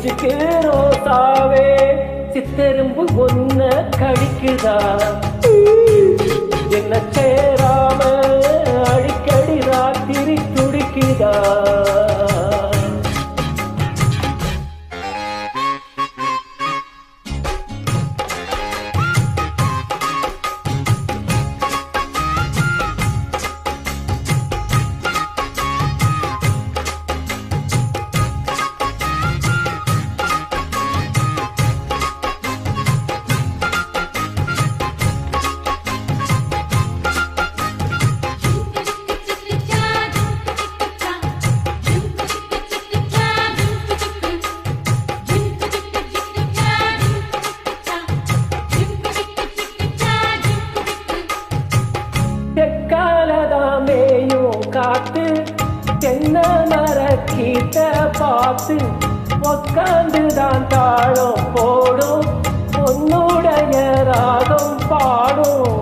நெஞ்சுக்கு ரோசாவே சித்தெரும்பு ஒன்ன கடிக்குதா? என்ன சேராம அடிக்கடி ராத்திரி துடிக்குதா? பார்த்து தென்ன மரக்கீட்ட பார்த்து உக்காந்து தான் தாழம் போடும் உன்னுடைய ராகம் பாடும்.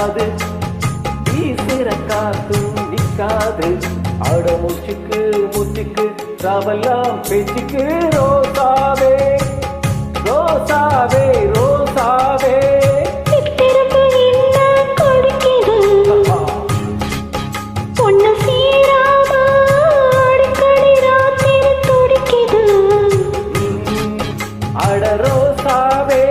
நிற்காது. வீசுற காத்தும் நிற்காது. அட முச்சுக்கு முச்சுக்கு ராவெல்லாம் பேச்சுக்கு ரோசாவே. ரோசாவே ரோசாவே. அட ரோசாவே.